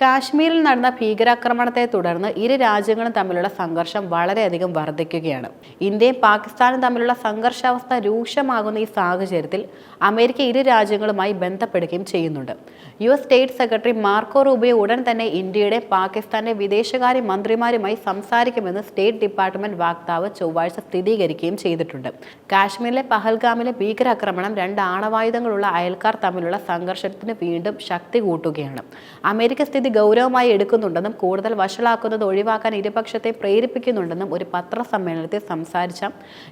കാശ്മീരിൽ നടന്ന ഭീകരാക്രമണത്തെ തുടർന്ന് ഇരു രാജ്യങ്ങളും തമ്മിലുള്ള സംഘർഷം വളരെയധികം വർദ്ധിക്കുകയാണ് ഇന്ത്യയും പാകിസ്ഥാനും തമ്മിലുള്ള സംഘർഷാവസ്ഥ രൂക്ഷമാകുന്ന ഈ സാഹചര്യത്തിൽ അമേരിക്ക ഇരു രാജ്യങ്ങളുമായി ബന്ധപ്പെടുകയും ചെയ്യുന്നുണ്ട്. U S state secretary Marco Rubio ഉടൻ തന്നെ ഇന്ത്യയുടെ പാകിസ്ഥാന്റെ വിദേശകാര്യ മന്ത്രിമാരുമായി സംസാരിക്കുമെന്ന് സ്റ്റേറ്റ് ഡിപ്പാർട്ട്മെന്റ് വക്താവ് ചൊവ്വാഴ്ച സ്ഥിരീകരിക്കുകയും ചെയ്തിട്ടുണ്ട്. കാശ്മീരിലെ പഹൽഗാമിലെ ഭീകരാക്രമണം രണ്ട് ആണവായുധങ്ങളുള്ള അയൽക്കാർ തമ്മിലുള്ള സംഘർഷത്തിന് വീണ്ടും ശക്തി കൂട്ടുകയാണ്. അമേരിക്ക സ്ഥിതി ഗൗരവമായി എടുക്കുന്നുണ്ടെന്നും കൂടുതൽ വഷളാക്കുന്നത് ഒഴിവാക്കാൻ ഇരുപക്ഷത്തെ പ്രേരിപ്പിക്കുന്നുണ്ടെന്നും ഒരു പത്രസമ്മേളനത്തിൽ സംസാരിച്ച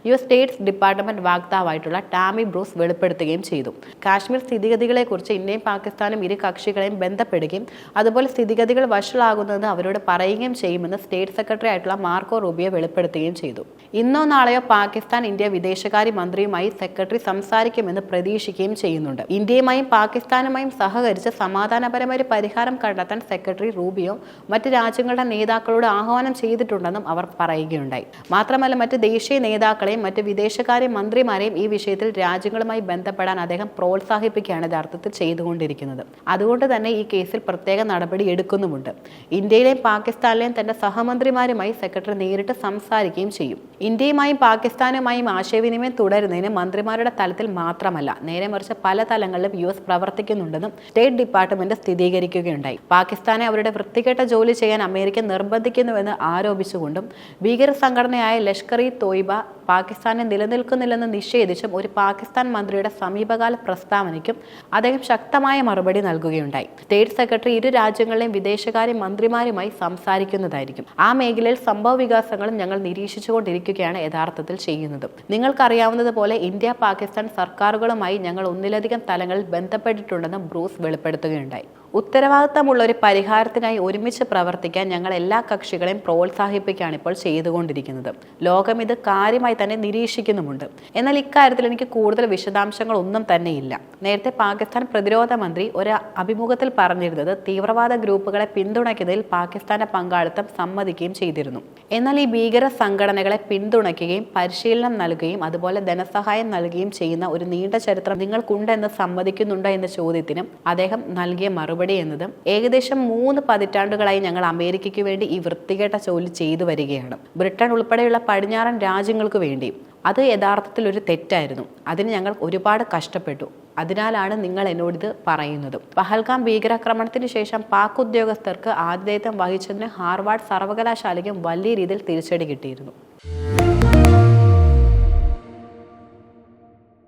യു എസ് സ്റ്റേറ്റ്സ് ഡിപ്പാർട്ട്മെന്റ് വാക്താവായിട്ടുള്ള ടാമി ബ്രൂസ് വെളിപ്പെടുത്തുകയും ചെയ്തു. കാശ്മീർ സ്ഥിതിഗതികളെക്കുറിച്ച് ഇന്ത്യയും പാകിസ്ഥാനും ഇരു കക്ഷികളെയും ബന്ധപ്പെടുകയും അതുപോലെ സ്ഥിതിഗതികൾ വഷളാകുന്നത് അവരോട് പറയുകയും ചെയ്യുമെന്ന് സ്റ്റേറ്റ് സെക്രട്ടറി ആയിട്ടുള്ള മാർക്കോ റൂബിയോ വെളിപ്പെടുത്തുകയും ചെയ്തു. ഇന്നോ നാളെയോ പാകിസ്ഥാൻ ഇന്ത്യ വിദേശകാര്യ മന്ത്രിയുമായി സെക്രട്ടറി സംസാരിക്കുമെന്ന് പ്രതീക്ഷിക്കുകയും ചെയ്യുന്നുണ്ട്. ഇന്ത്യയുമായും പാകിസ്ഥാനുമായും സഹകരിച്ച് സമാധാനപരമായ ഒരു പരിഹാരം കണ്ടെത്താൻ സെക്രട്ടറി റൂബിയോ മറ്റ് രാജ്യങ്ങളുടെ നേതാക്കളോട് ആഹ്വാനം ചെയ്തിട്ടുണ്ടെന്നും അവർ പറയുകയുണ്ടായി. മാത്രമല്ല മറ്റ് ദേശീയ നേതാക്കളെയും മറ്റ് വിദേശകാര്യ മന്ത്രിമാരെയും ഈ വിഷയത്തിൽ രാജ്യങ്ങളുമായി ബന്ധപ്പെടാൻ അദ്ദേഹം പ്രോത്സാഹിപ്പിക്കുകയാണ് യഥാർത്ഥത്തിൽ ചെയ്തുകൊണ്ടിരിക്കുന്നത്. അതുകൊണ്ട് തന്നെ ഈ കേസിൽ പ്രത്യേക നടപടി എടുക്കുന്നുമുണ്ട്. ഇന്ത്യയിലെയും പാകിസ്ഥാനിലെയും തന്റെ സഹമന്ത്രിമാരുമായി സെക്രട്ടറി നേരിട്ട് സംസാരിക്കുകയും ചെയ്യും. ഇന്ത്യയുമായും പാകിസ്ഥാനുമായും ആശയവിനിമയം തുടരുന്നതിന് മന്ത്രിമാരുടെ തലത്തിൽ മാത്രമല്ല നേരെ മറിച്ച് പല തലങ്ങളിലും യു എസ് പ്രവർത്തിക്കുന്നുണ്ടെന്നും സ്റ്റേറ്റ് ഡിപ്പാർട്ട്മെന്റ് സ്ഥിരീകരിക്കുകയുണ്ടായി. പാകിസ്ഥാനെ അവരുടെ വൃത്തികെട്ട ജോലി ചെയ്യാൻ അമേരിക്ക നിർബന്ധിക്കുന്നുവെന്ന് ആരോപിച്ചുകൊണ്ടും ഭീകര സംഘടനയായ ലഷ്കർ ഇ തോയ്ബ പാകിസ്ഥാനെ നിലനിൽക്കുന്നില്ലെന്ന് നിഷേധിച്ചും ഒരു പാകിസ്ഥാൻ മന്ത്രിയുടെ സമീപകാല പ്രസ്താവനയ്ക്കും അദ്ദേഹം ശക്തമായ മറുപടി നൽകുകയുണ്ടായി. സ്റ്റേറ്റ് സെക്രട്ടറി ഇരു രാജ്യങ്ങളിലെയും വിദേശകാര്യ മന്ത്രിമാരുമായി സംസാരിക്കുന്നതായിരിക്കും. ആ മേഖലയിൽ സംഭവ വികാസങ്ങളും ഞങ്ങൾ നിരീക്ഷിച്ചുകൊണ്ടിരിക്കുകയാണ് യഥാർത്ഥത്തിൽ ചെയ്യുന്നത്. നിങ്ങൾക്കറിയാവുന്നതുപോലെ ഇന്ത്യ പാകിസ്ഥാൻ സർക്കാരുകളുമായി ഞങ്ങൾ ഒന്നിലധികം തലങ്ങളിൽ ബന്ധപ്പെട്ടിട്ടുണ്ടെന്ന് ബ്രൂസ് വെളിപ്പെടുത്തുകയുണ്ടായി. ഉത്തരവാദിത്തമുള്ള ഒരു പരിഹാരത്തിനായി ഒരുമിച്ച് പ്രവർത്തിക്കാൻ ഞങ്ങൾ എല്ലാ കക്ഷികളെയും പ്രോത്സാഹിപ്പിക്കുകയാണ് ഇപ്പോൾ ചെയ്തുകൊണ്ടിരിക്കുന്നത്. ലോകം ഇത് കാര്യമായി തന്നെ നിരീക്ഷിക്കുന്നുമുണ്ട്. എന്നാൽ ഇക്കാര്യത്തിൽ എനിക്ക് കൂടുതൽ വിശദാംശങ്ങൾ ഒന്നും തന്നെയില്ല. നേരത്തെ പാകിസ്ഥാൻ പ്രതിരോധ മന്ത്രി ഒരു അഭിമുഖത്തിൽ പറഞ്ഞിരുന്നത് തീവ്രവാദ ഗ്രൂപ്പുകളെ പിന്തുണയ്ക്കുന്നതിൽ പാകിസ്ഥാന്റെ പങ്കാളിത്തം സമ്മതിക്കുകയും ചെയ്തിരുന്നു. എന്നാൽ ഈ ഭീകര സംഘടനകളെ പിന്തുണയ്ക്കുകയും പരിശീലനം നൽകുകയും അതുപോലെ ധനസഹായം നൽകുകയും ചെയ്യുന്ന ഒരു നീണ്ട ചരിത്രം നിങ്ങൾക്കുണ്ടെന്ന് സമ്മതിക്കുന്നുണ്ടോ എന്ന ചോദ്യത്തിനും അദ്ദേഹം നൽകിയ മറുപടി എന്നത് ഏകദേശം മൂന്ന് പതിറ്റാണ്ടുകളായി ഞങ്ങൾ അമേരിക്കയ്ക്ക് വേണ്ടി ഈ വൃത്തികെട്ട ജോലി ചെയ്തു വരികയാണ്. ബ്രിട്ടൻ ഉൾപ്പെടെയുള്ള പടിഞ്ഞാറൻ രാജ്യങ്ങൾക്ക് വേണ്ടിയും. അത് യഥാർത്ഥത്തിൽ ഒരു തെറ്റായിരുന്നു. അതിന് ഞങ്ങൾ ഒരുപാട് കഷ്ടപ്പെട്ടു. അതിനാലാണ് നിങ്ങൾ എന്നോട് ഇത് പറയുന്നത്. പഹൽഗാം ഭീകരാക്രമണത്തിന് ശേഷം പാക് ഉദ്യോഗസ്ഥർക്ക് ആതിഥേയത്വം വഹിച്ചതിന് ഹാർവാർഡ് സർവകലാശാലയ്ക്കും വലിയ രീതിയിൽ തിരിച്ചടി കിട്ടിയിരുന്നു.